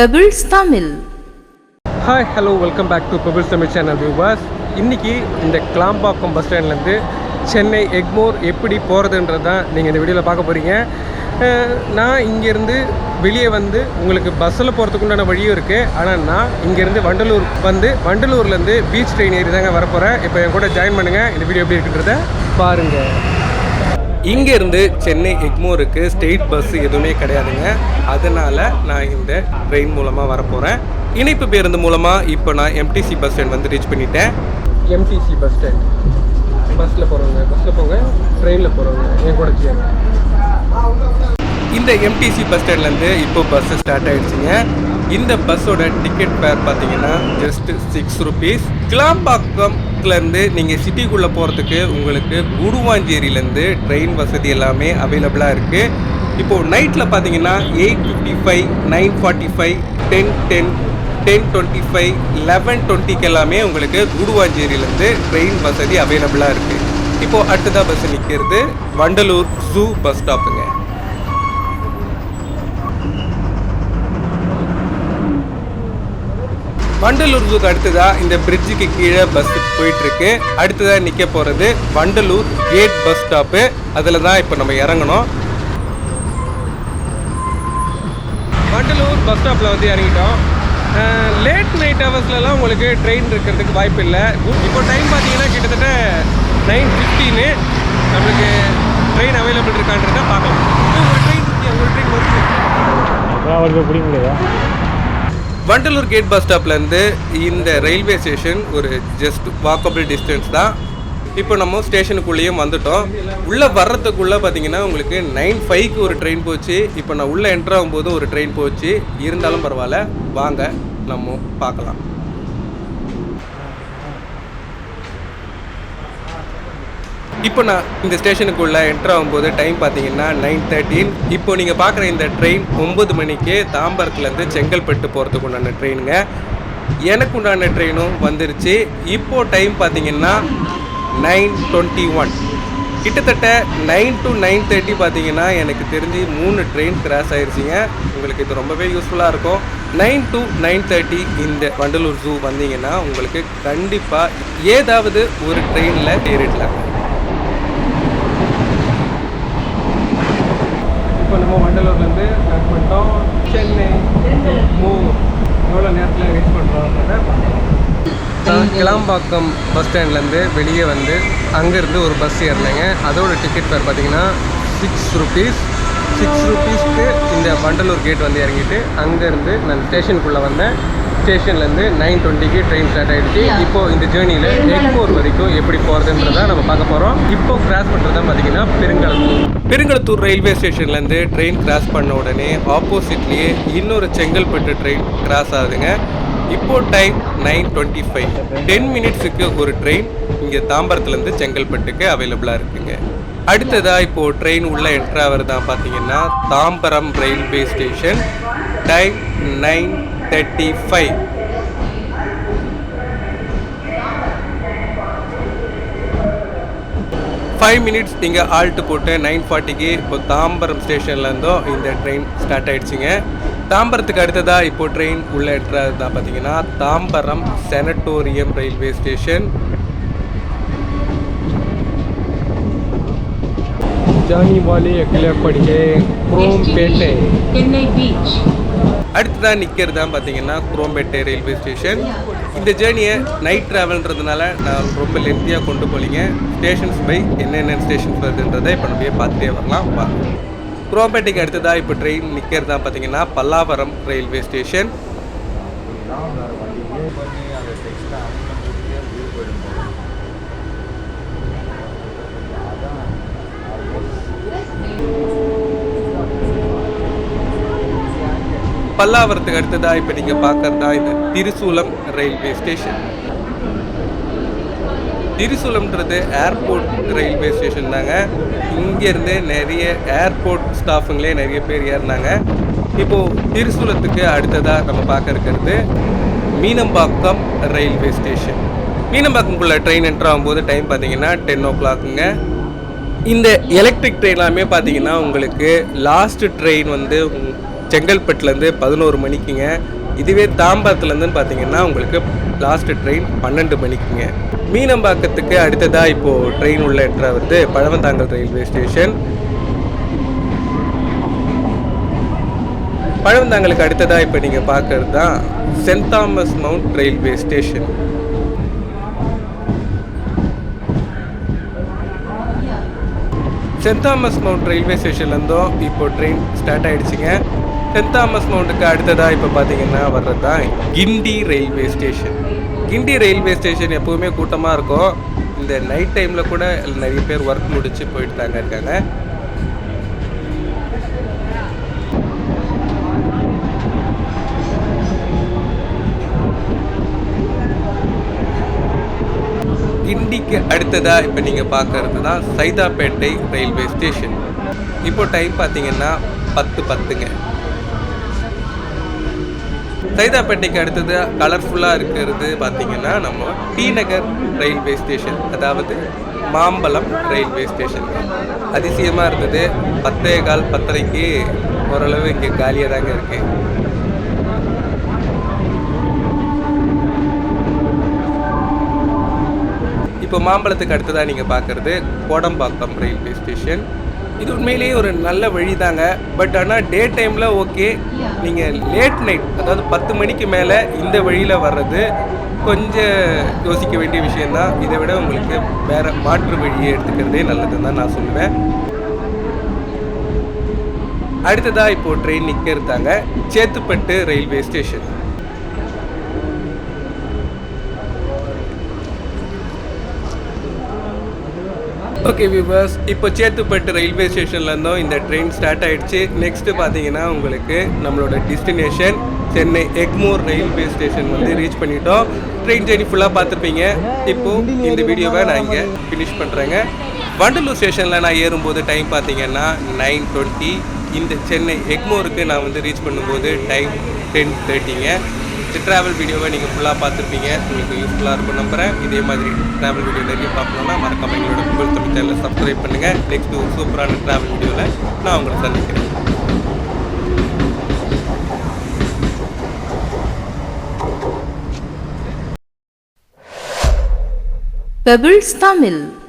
Pebbles Tamil hi hello welcome back to Pebbles Tamil channel viewers இன்றைக்கி இந்த Kilambakkam bus ஸ்டாண்ட்லேருந்து சென்னை எக்மோர் எப்படி போகிறதுன்றது தான் நீங்கள் இந்த வீடியோவில் பார்க்க போகிறீங்க நான் இங்கேருந்து வெளியே வந்து உங்களுக்கு பஸ்ஸில் போகிறதுக்கு உண்டான வழியும் இருக்குது ஆனால் நான் இங்கேருந்து வண்டலூர் வந்து வண்டலூர்லேருந்து பீச் ட்ரெயின் ஏறி தாங்க வரப்போகிறேன் இப்போ என் கூட ஜாயின் பண்ணுங்கள் இந்த வீடியோ எப்படி இருக்குன்றத பாருங்கள் இங்கேருந்து சென்னை எக்மோருக்கு ஸ்டேட் பஸ் எதுவுமே கிடையாதுங்க. அதனால் நான் இந்த ட்ரெயின் மூலமாக வரப்போகிறேன் இணைப்பு பேருந்து மூலமாக இப்போ நான் எம்டிசி பஸ் ஸ்டாண்ட் வந்து ரீச் பண்ணிட்டேன். எம்டிசி பஸ் ஸ்டாண்ட் பஸ்ஸில் போகிறவங்க பஸ்ஸில் போங்க ட்ரெயினில் போகிறவங்க என் கூட சேருங்க. இந்த எம்டிசி பஸ் ஸ்டாண்ட்லேருந்து இப்போ பஸ் ஸ்டார்ட் ஆயிடுச்சுங்க. இந்த பஸ்ஸோட டிக்கெட் ஃபேர் பார்த்தீங்கன்னா ஜஸ்ட் சிக்ஸ் ருபீஸ் இருந்து நீங்கள் சிட்டிக்குள்ளே போகிறதுக்கு உங்களுக்கு குடுவாஞ்சேரியிலேருந்து ட்ரெயின் வசதி எல்லாமே அவைலபிளாக இருக்குது இப்போது நைட்டில் பார்த்தீங்கன்னா eight fifty five nine forty five ten ten ten twenty five eleven டுவெண்ட்டிக்கு எல்லாமே உங்களுக்கு குடுவாஞ்சேரியிலேருந்து ட்ரெயின் வசதி அவைலபிளாக இருக்குது இப்போது அடுத்ததாக பஸ் நிற்கிறது வண்டலூர் ஜூ பஸ் ஸ்டாப்புங்க வண்டலூர் ஜூக்கு அடுத்ததா இந்த பிரிட்ஜுக்கு கீழே பஸ் போயிட்டு இருக்கு அடுத்ததா நிக்க போறது வண்டலூர் கேட் பஸ் ஸ்டாப்பு அதில் தான் இப்போ நம்ம இறங்கணும். வண்டலூர் பஸ் ஸ்டாப்பில் வந்து இறங்கிட்டோம். லேட் நைட் ஹவர்ஸ்லலாம் உங்களுக்கு ட்ரெயின் இருக்கிறதுக்கு வாய்ப்பு இல்லை. இப்போ டைம் பார்த்தீங்கன்னா கிட்டத்தட்ட நைன் ஃபிஃப்டீனு நம்மளுக்கு ட்ரெயின் அவைலபிள் இருக்கான்றதை பார்க்கலாம். இன்னும் ஒரு ட்ரெயின் ஒரு ட்ரெயின் வருது. அவருக்கு பிடிக்க முடியாதா வண்டலூர் கேட் பஸ் ஸ்டாப்லேருந்து இந்த ரயில்வே ஸ்டேஷன் ஒரு ஜஸ்ட் வாக்கபிள் டிஸ்டன்ஸ் தான். இப்போ நம்ம ஸ்டேஷனுக்குள்ளேயும் வந்துட்டோம். உள்ளே வர்றதுக்குள்ளே பார்த்தீங்கன்னா உங்களுக்கு நைன் ஃபைவ்க்கு ஒரு ட்ரெயின் போச்சு. இப்போ நான் உள்ளே என்ட்ரு ஆகும்போது ஒரு ட்ரெயின் போச்சு. இருந்தாலும் பரவாயில்ல. வாங்க நம்ம பார்க்கலாம். இப்போ நான் இந்த ஸ்டேஷனுக்குள்ளே என்ட்ரு ஆகும்போது டைம் பார்த்தீங்கன்னா நைன் தேர்ட்டீன் இப்போ நீங்கள் பார்க்குற இந்த ட்ரெயின் ஒம்பது மணிக்கு தாம்பரத்துலேருந்து செங்கல்பட்டு போகிறதுக்கு உண்டான ட்ரெயினுங்க எனக்கு உண்டான ட்ரெயினும் வந்துருச்சு. இப்போது டைம் பார்த்தீங்கன்னா நைன் டுவெண்ட்டி ஒன் கிட்டத்தட்ட நைன் டு நைன் தேர்ட்டி பார்த்தீங்கன்னா எனக்கு தெரிஞ்சு மூணு ட்ரெயின் கிராஸ் ஆயிடுச்சிங்க உங்களுக்கு இது ரொம்பவே யூஸ்ஃபுல்லாக இருக்கும். நைன் டு நைன் தேர்ட்டி இந்த வண்டலூர் ஜூ வந்தீங்கன்னா உங்களுக்கு கண்டிப்பாக ஏதாவது ஒரு ட்ரெயினில் ஏறிடலாம். பெங்களூர்லேருந்து ஸ்டார்ட் பண்ணிட்டோம். சென்னை மூவ் எவ்வளோ நேரத்தில் ரீச் பண்ணுறோம் கிளாம்பாக்கம் பஸ் ஸ்டாண்ட்லேருந்து வெளியே வந்து அங்கேருந்து ஒரு பஸ் ஏறினேங்க. அதோட டிக்கெட் பேர் பார்த்தீங்கன்னா சிக்ஸ் ருபீஸ் சிக்ஸ் ருபீஸ்க்கு இந்த வண்டலூர் கேட் வந்து இறங்கிட்டு அங்கேருந்து நான் ஸ்டேஷனுக்குள்ளே வந்தேன். ஸ்டேஷன்லேருந்து நைன் டுவெண்ட்டிக்கு ட்ரெயின் ஸ்டார்ட் ஆகிடுச்சு இப்போ இந்த ஜேர்னியில் எக்மோர் வரைக்கும் எப்படி போகிறதுன்றதை நம்ம பார்க்க போகிறோம் இப்போ கிராஸ் பண்ணுறது பார்த்தீங்கன்னா பெருங்கலத்தூர் பெருங்கலத்தூர் ரயில்வே ஸ்டேஷன்லேருந்து ட்ரெயின் கிராஸ் பண்ண உடனே ஆப்போசிட்லேயே இன்னொரு செங்கல்பட்டு ட்ரெயின் கிராஸ் ஆகுதுங்க. இப்போ time nine twenty five ten மினிட்ஸுக்கு ஒரு ட்ரெயின் இங்கே தாம்பரத்துலேருந்து செங்கல்பட்டுக்கு அவைலபிளாக இருக்குங்க. அடுத்ததா இப்போ ட்ரெயின் உள்ள என்ட்ரு ஆகிறதா பார்த்தீங்கன்னா Tambaram railway station time nine thirty five five minutes நீங்கள் ஆல்ட்டு போட்டு நைன் ஃபார்ட்டிக்கு இப்போ தாம்பரம் ஸ்டேஷன்லேருந்தோ இந்த ட்ரெயின் ஸ்டார்ட் ஆயிடுச்சுங்க. தாம்பரத்துக்கு அடுத்ததாக இப்போ ட்ரெயின் உள்ளே எட்டுறது தான் பார்த்தீங்கன்னா தாம்பரம் செனட்டோரியம் ரயில்வே ஸ்டேஷன் ஜானி வாலி கிளப்படியே குரோம்பேட்டை. Chennai Beach. அடுத்ததாக நிற்கிறது தான் பார்த்தீங்கன்னா குரோம்பேட்டை ரயில்வே ஸ்டேஷன் இந்த ஜேர்னியை நைட் ட்ராவல்ன்றதுனால நான் ரொம்ப லென்த்தியாக கொண்டு போலிங்க. ஸ்டேஷன்ஸ் பை என்னென்ன ஸ்டேஷன்ஸ் வருதுன்றதை இப்போ நம்ம பார்த்துட்டே வரலாம். வா. குரோம்பேட்டைக்கு அடுத்ததாக இப்போ ட்ரெயின் நிற்கிறது தான் பார்த்தீங்கன்னா பல்லாவரம் ரயில்வே ஸ்டேஷன் பல்லாவரத்துக்கு அடுத்ததா இப்போ நீங்கள் பார்க்குறதா இந்த திருசூலம் ரயில்வே ஸ்டேஷன் திருசூலம்ன்றது ஏர்போர்ட் ரயில்வே ஸ்டேஷன் தாங்க. இங்கேருந்து நிறைய ஏர்போர்ட் ஸ்டாஃபுங்களே நிறைய பேர் ஏறினாங்க. இப்போது திருசூலத்துக்கு அடுத்ததாக நம்ம பார்க்க இருக்கிறது மீனம்பாக்கம் ரயில்வே ஸ்டேஷன் மீனம்பாக்கம்குள்ளே ட்ரெயின் என்ட்ரு ஆகும்போது டைம் பார்த்தீங்கன்னா டென் ஓ கிளாக்குங்க இந்த எலக்ட்ரிக் ட்ரெயின் எல்லாமே பார்த்தீங்கன்னா உங்களுக்கு லாஸ்ட் ட்ரெயின் வந்து செங்கல்பட்டுலேருந்து பதினோரு மணிக்குங்க. இதுவே தாம்பரத்துலேருந்துன்னு பார்த்தீங்கன்னா உங்களுக்கு லாஸ்ட்டு ட்ரெயின் பன்னெண்டு மணிக்குங்க. மீனம்பாக்கத்துக்கு அடுத்ததாக இப்போது ட்ரெயின் உள்ள என்ட்ரா வந்து பழவந்தாங்கல் ரயில்வே ஸ்டேஷன் பழவந்தாங்கலுக்கு அடுத்ததாக இப்போ நீங்கள் பார்க்கறது தான் saint Thomas mount railway station saint Thomas mount railway ஸ்டேஷன்லேருந்தும் இப்போ ட்ரெயின் ஸ்டார்ட் ஆகிடுச்சிங்க தாமஸ் மவுண்ட்டுக்கு அடுத்ததாக இப்போ பார்த்தீங்கன்னா வர்றது தான் Guindy railway station Guindy railway station எப்போவுமே கூட்டமாக இருக்கும். இந்த நைட் டைமில் கூட நிறைய பேர் ஒர்க் முடித்து போயிட்டு தாங்க இருக்காங்க. கிண்டிக்கு அடுத்ததாக இப்போ நீங்கள் பார்க்கறது தான் சைதாப்பேட்டை ரயில்வே ஸ்டேஷன் இப்போ டைம் பார்த்தீங்கன்னா பத்து பத்துங்க. சைதாப்பேட்டைக்கு அடுத்தது கலர்ஃபுல்லாக இருக்கிறது பார்த்தீங்கன்னா நம்ம டி நகர் ரயில்வே ஸ்டேஷன் அதாவது மாம்பலம் ரயில்வே ஸ்டேஷன் அதிசயமாக இருந்தது. பத்தே கால் பத்தரைக்கு ஓரளவு இங்கே காலியாக தாங்க இருக்குது இப்போ மாம்பழத்துக்கு அடுத்ததாக நீங்கள் பார்க்குறது கோடம்பாக்கம் ரயில்வே ஸ்டேஷன் இது உண்மையிலேயே ஒரு நல்ல வழி தாங்க பட் ஆனால் டே டைமில் ஓகே நீங்கள் லேட் நைட் அதாவது பத்து மணிக்கு மேலே இந்த வழியில் வர்றது கொஞ்சம் யோசிக்க வேண்டிய விஷயந்தான் இதை விட உங்களுக்கு வேறு மாற்று வழியை எடுத்துக்கிறதே நல்லதுன்னு தான் நான் சொல்லுவேன். அடுத்ததாக இப்போது ட்ரெயின் நிற்க இருந்தாங்க Chetpet railway station okay viewers இப்போ சேத்துப்பட்டு ரயில்வே ஸ்டேஷன்லேருந்தும் இந்த ட்ரெயின் ஸ்டார்ட் ஆகிடுச்சு நெக்ஸ்ட்டு பார்த்தீங்கன்னா உங்களுக்கு நம்மளோட destination Chennai Egmore railway station வந்து ரீச் பண்ணிட்டோம். ட்ரெயின் ஜேர்னி ஃபுல்லாக பார்த்துருப்பீங்க இப்போ இந்த வீடியோவை நான் இங்கே ஃபினிஷ் பண்ணுறேங்க வண்டலூர் ஸ்டேஷனில் நான் ஏறும்போது டைம் பார்த்தீங்கன்னா நைன் டுவெண்ட்டி இந்த சென்னை எக்மோருக்கு நான் வந்து ரீச் பண்ணும்போது டைம் டென் தேர்ட்டிங்க ட்ராவல் வீடியோவை நீங்கள் ஃபுல்லாக பார்த்துருப்பீங்க. உங்களுக்கு யூஸ்ஃபுல்லாக இருக்கும் நம்புறேன். இதே மாதிரி ட்ராவல் வீடியோ நிறைய பார்க்கணுன்னா மறக்காம எங்களோட கூகுள் தமிழ் சேனலில் சப்ஸ்கிரைப் பண்ணுங்கள் நெக்ஸ்ட் ஒரு சூப்பரான ட்ராவல் வீடியோவில் நான் உங்களை சந்திக்கிறேன். Pebbles Tamil.